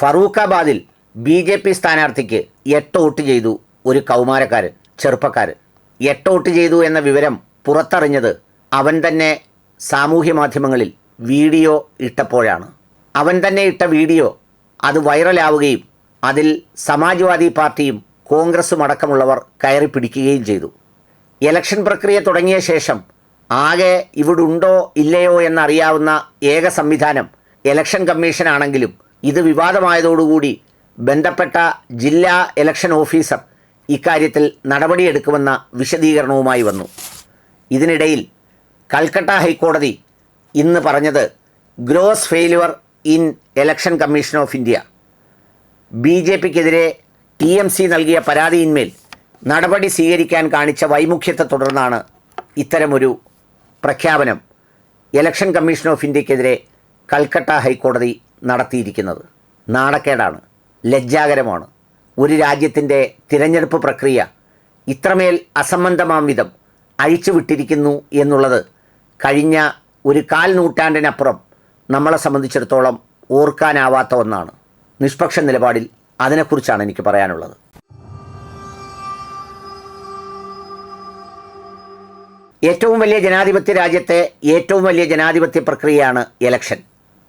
ഫറൂഖാബാദിൽ B J P സ്ഥാനാർത്ഥിക്ക് എട്ട് vote ചെയ്തു ഒരു കൗമാരക്കാരൻ ചെറുപ്പക്കാരൻ. എട്ട് വോട്ട് ചെയ്തു എന്ന വിവരം പുറത്തറിഞ്ഞത് അവൻ തന്നെ സാമൂഹ്യ മാധ്യമങ്ങളിൽ വീഡിയോ ഇട്ടപ്പോഴാണ്. അവൻ തന്നെ ഇട്ട വീഡിയോ അത് വൈറലാവുകയും അതിൽ സമാജ്വാദി പാർട്ടിയും കോൺഗ്രസും അടക്കമുള്ളവർ കയറി പിടിക്കുകയും ചെയ്തു. ഇലക്ഷൻ പ്രക്രിയ തുടങ്ങിയ ശേഷം ആകെ ഇവിടുണ്ടോ ഇല്ലയോ എന്നറിയാവുന്ന ഏക സംവിധാനം ഇലക്ഷൻ കമ്മീഷനാണെങ്കിലും ഇത് വിവാദമായതോടുകൂടി ബന്ധപ്പെട്ട ജില്ലാ ഇലക്ഷൻ ഓഫീസർ ഇക്കാര്യത്തിൽ നടപടിയെടുക്കുമെന്ന വിശദീകരണവുമായി വന്നു. ഇതിനിടയിൽ കൽക്കട്ട ഹൈക്കോടതി ഇന്ന് പറഞ്ഞത് gross failure in election commission of India B J പിക്കെതിരെ ടി എം സി നൽകിയ പരാതിയിന്മേൽ നടപടി സ്വീകരിക്കാൻ കാണിച്ച വൈമുഖ്യത്തെ തുടർന്നാണ് ഇത്തരമൊരു പ്രഖ്യാപനം. ഇലക്ഷൻ കമ്മീഷൻ ഓഫ് ഇന്ത്യക്കെതിരെ കൽക്കട്ട ഹൈക്കോടതി നടത്തിയിരിക്കുന്നത്. നാണക്കേടാണ്. ലജ്ജാകരമാണ്. ഒരു രാജ്യത്തിന്റെ തിരഞ്ഞെടുപ്പ് പ്രക്രിയ ഇത്രമേൽ അസംബന്ധമാം വിധം അഴിച്ചുവിട്ടിരിക്കുന്നു എന്നുള്ളത് കഴിഞ്ഞ ഒരു കാൽ നൂറ്റാണ്ടിനപ്പുറം നമ്മളെ സംബന്ധിച്ചിടത്തോളം ഓർക്കാനാവാത്ത ഒന്നാണ്. നിഷ്പക്ഷ നിലപാടിൽ അതിനെക്കുറിച്ചാണ് എനിക്ക് പറയാനുള്ളത്. ഏറ്റവും വലിയ ജനാധിപത്യ രാജ്യത്തെ ഏറ്റവും വലിയ ജനാധിപത്യ പ്രക്രിയയാണ് ഇലക്ഷൻ.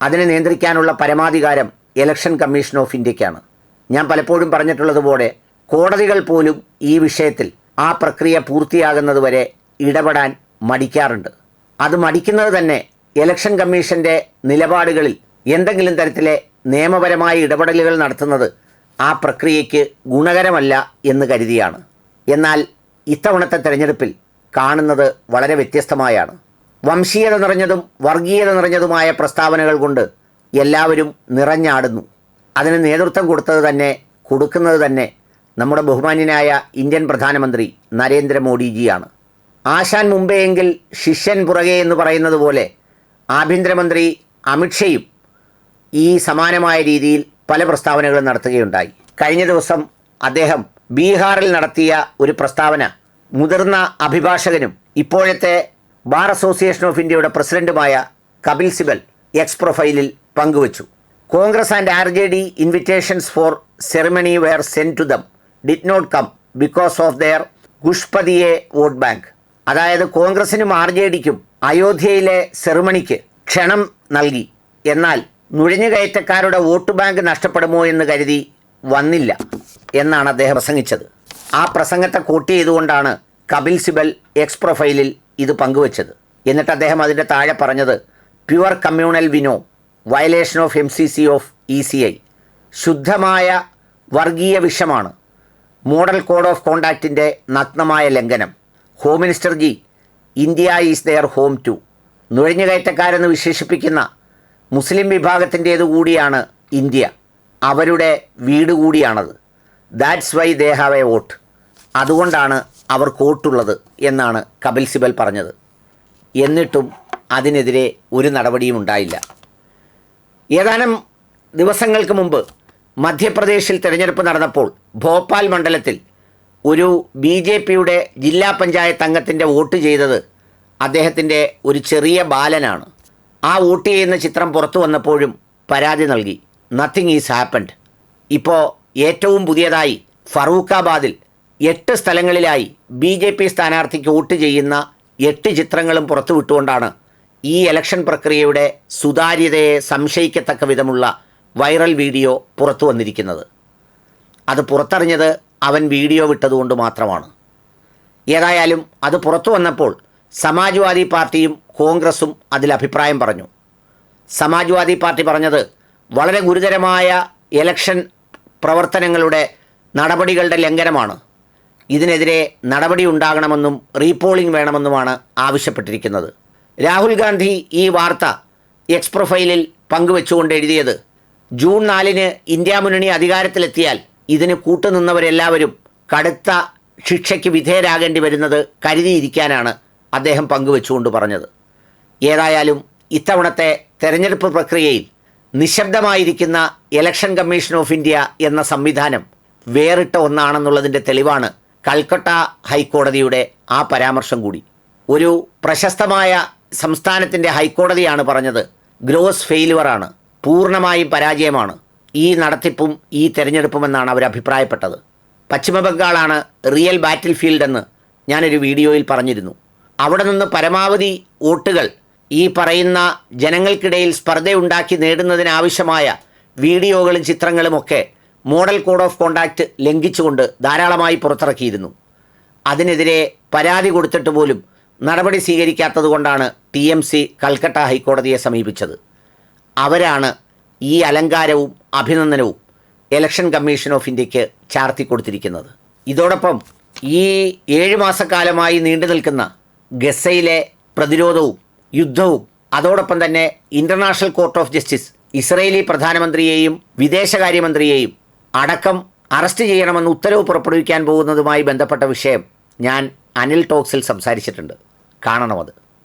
അതിനെ നിയന്ത്രിക്കാനുള്ള പരമാധികാരം ഇലക്ഷൻ കമ്മീഷൻ ഓഫ് ഇന്ത്യക്കാണ്. ഞാൻ പലപ്പോഴും പറഞ്ഞിട്ടുള്ളതുപോലെ കോടതികൾ പോലും ഈ വിഷയത്തിൽ ആ പ്രക്രിയ പൂർത്തിയാകുന്നതുവരെ ഇടപെടാൻ മടിക്കാറുണ്ട്. അത് മടിക്കുന്നത് തന്നെ ഇലക്ഷൻ കമ്മീഷന്റെ നിലപാടുകളിൽ എന്തെങ്കിലും തരത്തിലെ നിയമപരമായ ഇടപെടലുകൾ നടത്തുന്നത് ആ പ്രക്രിയയ്ക്ക് ഗുണകരമല്ല എന്ന് കരുതിയാണ്. എന്നാൽ ഇത്തവണത്തെ തെരഞ്ഞെടുപ്പിൽ കാണുന്നത് വളരെ വ്യത്യസ്തമായാണ്. വംശീയത നിറഞ്ഞതും വർഗീയത നിറഞ്ഞതുമായ പ്രസ്താവനകൾ കൊണ്ട് എല്ലാവരും നിറഞ്ഞാടുന്നു. അതിന് നേതൃത്വം കൊടുത്തത് തന്നെ കൊടുക്കുന്നത് തന്നെ നമ്മുടെ ബഹുമാന്യനായ ഇന്ത്യൻ പ്രധാനമന്ത്രി നരേന്ദ്രമോദിജിയാണ്. ആശാൻ മുമ്പെയെങ്കിൽ ശിഷ്യൻ പുറകെ എന്ന് പറയുന്നത് പോലെ ആഭ്യന്തരമന്ത്രി അമിത്ഷയും ഈ സമാനമായ രീതിയിൽ പല പ്രസ്താവനകളും നടത്തുകയുണ്ടായി. കഴിഞ്ഞ ദിവസം അദ്ദേഹം ബീഹാറിൽ നടത്തിയ ഒരു പ്രസ്താവന മുതിർന്ന അഭിഭാഷകനും ഇപ്പോഴത്തെ ബാർ അസോസിയേഷൻ ഓഫ് ഇന്ത്യയുടെ പ്രസിഡന്റുമായ കപിൽ സിബൽ എക്സ് പ്രൊഫൈലിൽ പങ്കുവച്ചു. Congress and R J D invitations for ceremony where sent to them did not come because of their ഗുഷ്പതിയെ vote bank. അതായത് കോൺഗ്രസിനും ആർ ജെ ഡിക്കും അയോധ്യയിലെ സെറിമണിക്ക് ക്ഷണം നൽകി. എന്നാൽ നുഴഞ്ഞുകയറ്റക്കാരുടെ വോട്ട് ബാങ്ക് നഷ്ടപ്പെടുമോ എന്ന് കരുതി വന്നില്ല എന്നാണ് അദ്ദേഹം പ്രസംഗിച്ചത്. ആ പ്രസംഗത്തെ കോട്ട് ചെയ്തുകൊണ്ടാണ് കപിൽ സിബൽ എക്സ് പ്രൊഫൈലിൽ ഇത് പങ്കുവച്ചത്. എന്നിട്ട് അദ്ദേഹം അതിന്റെ താഴെ പറഞ്ഞത് pure communal venom violation of M C C of E C I ശുദ്ധമായ വർഗീയ വിഷമാണ്. മോഡൽ കോഡ് ഓഫ് കോണ്ടാക്റ്റിന്റെ നഗ്നമായ ലംഘനം. Home minister G India is their home too നുഴഞ്ഞുകയറ്റക്കാരെന്ന് വിശേഷിപ്പിക്കുന്ന മുസ്ലിം വിഭാഗത്തിന്റേതു കൂടിയാണ് ഇന്ത്യ. അവരുടെ വീട് കൂടിയാണത്. That's why they have a vote അതുകൊണ്ടാണ് അവർ കൂട്ടുള്ളത് എന്നാണ് കപിൽ സിബൽ പറഞ്ഞത്. എന്നിട്ടും അതിനെതിരെ ഒരു നടപടിയും ഉണ്ടായില്ല. ഏതാനും ദിവസങ്ങൾക്ക് മുമ്പ് മധ്യപ്രദേശിൽ തിരഞ്ഞെടുപ്പ് നടന്നപ്പോൾ ഭോപ്പാൽ മണ്ഡലത്തിൽ ഒരു ബി ജെ പിയുടെ ജില്ലാ പഞ്ചായത്ത് അംഗത്തിന്റെ വോട്ട് ചെയ്തത് അദ്ദേഹത്തിന്റെ ഒരു ചെറിയ ബാലനാണ്. ആ വോട്ട് ചെയ്യുന്ന ചിത്രം പുറത്തു വന്നപ്പോഴും പരാതി നൽകി. നത്തിങ് ഈസ് ഹാപ്പൻഡ് ഇപ്പോൾ ഏറ്റവും പുതിയതായി ഫറൂഖാബാദിൽ എട്ട് സ്ഥലങ്ങളിലായി ബി ജെ പി സ്ഥാനാർത്ഥിക്ക് വോട്ട് ചെയ്യുന്ന എട്ട് ചിത്രങ്ങളും പുറത്തുവിട്ടുകൊണ്ടാണ് ഈ ഇലക്ഷൻ പ്രക്രിയയുടെ സുതാര്യതയെ സംശയിക്കത്തക്ക വിധമുള്ള വൈറൽ വീഡിയോ പുറത്തു വന്നിരിക്കുന്നത്. അത് പുറത്തറിഞ്ഞത് അവൻ വീഡിയോ വിട്ടതുകൊണ്ട് മാത്രമാണ്. ഏതായാലും അത് പുറത്തു വന്നപ്പോൾ സമാജ്വാദി പാർട്ടിയും കോൺഗ്രസും അതിൽ അഭിപ്രായം പറഞ്ഞു. സമാജ്വാദി പാർട്ടി പറഞ്ഞത് വളരെ ഗുരുതരമായ ഇലക്ഷൻ പ്രവർത്തനങ്ങളുടെ നടപടികളുടെ ലംഘനമാണ്. ഇതിനെതിരെ നടപടി ഉണ്ടാകണമെന്നും റീപോളിംഗ് വേണമെന്നുമാണ് ആവശ്യപ്പെട്ടിരിക്കുന്നത്. രാഹുൽ ഗാന്ധി ഈ വാർത്ത എക്സ് പ്രൊഫൈലിൽ പങ്കുവെച്ചുകൊണ്ട് എഴുതിയത് ജൂൺ നാലിന് ഇന്ത്യ മുന്നണി അധികാരത്തിലെത്തിയാൽ ഇതിന് കൂട്ടുനിന്നവരെല്ലാവരും കടുത്ത ശിക്ഷയ്ക്ക് വിധേയരാകേണ്ടി വരുന്നത് കരുതിയിരിക്കാനാണ് അദ്ദേഹം പങ്കുവെച്ചുകൊണ്ട് പറഞ്ഞത്. ഏതായാലും ഇത്തവണത്തെ തെരഞ്ഞെടുപ്പ് പ്രക്രിയയിൽ നിശബ്ദമായിരിക്കുന്ന ഇലക്ഷൻ കമ്മീഷൻ ഓഫ് ഇന്ത്യ എന്ന സംവിധാനം വേറിട്ട ഒന്നാണെന്നുള്ളതിന്റെ തെളിവാണ് കൽക്കട്ട ഹൈക്കോടതിയുടെ ആ പരാമർശം കൂടി. ഒരു പ്രശസ്തമായ സംസ്ഥാനത്തിന്റെ ഹൈക്കോടതിയാണ് പറഞ്ഞത് ഗ്രോസ് ഫെയിലുവറാണ് പൂർണമായും പരാജയമാണ്. ഈ നടത്തിപ്പും ഈ തെരഞ്ഞെടുപ്പും എന്നാണ് അവർ അഭിപ്രായപ്പെട്ടത്. പശ്ചിമബംഗാളാണ് റിയൽ ബാറ്റിൽ ഫീൽഡ് എന്ന് ഞാനൊരു വീഡിയോയിൽ പറഞ്ഞിരുന്നു. അവിടെ നിന്ന് പരമാവധി വോട്ടുകൾ ഈ പറയുന്ന ജനങ്ങൾക്കിടയിൽ സ്പർദ്ധയുണ്ടാക്കി നേടുന്നതിനാവശ്യമായ വീഡിയോകളും ചിത്രങ്ങളുമൊക്കെ മോഡൽ കോഡ് ഓഫ് കോണ്ടാക്റ്റ് ലംഘിച്ചുകൊണ്ട് ധാരാളമായി പുറത്തിറക്കിയിരുന്നു. അതിനെതിരെ പരാതി കൊടുത്തിട്ട് പോലും നടപടി സ്വീകരിക്കാത്തതുകൊണ്ടാണ് ടി എം സി കൽക്കട്ട ഹൈക്കോടതിയെ സമീപിച്ചത്. അവരാണ് ഈ അലങ്കാരവും അഭിനന്ദനവും ഇലക്ഷൻ കമ്മീഷൻ ഓഫ് ഇന്ത്യയ്ക്ക് ചാർത്തി കൊടുത്തിരിക്കുന്നത്. ഇതോടൊപ്പം ഈ ഏഴ് മാസക്കാലമായി നീണ്ടു നിൽക്കുന്ന ഗസയിലെ പ്രതിരോധവും യുദ്ധവും അതോടൊപ്പം തന്നെ international court of justice Israeli പ്രധാനമന്ത്രിയെയും വിദേശകാര്യമന്ത്രിയെയും അടക്കം അറസ്റ്റ് ചെയ്യണമെന്ന് ഉത്തരവ് പുറപ്പെടുവിക്കാൻ പോകുന്നതുമായി ബന്ധപ്പെട്ട വിഷയം ഞാൻ അനിൽ ടോക്സിൽ സംസാരിച്ചിട്ടുണ്ട്. കാണണം അത്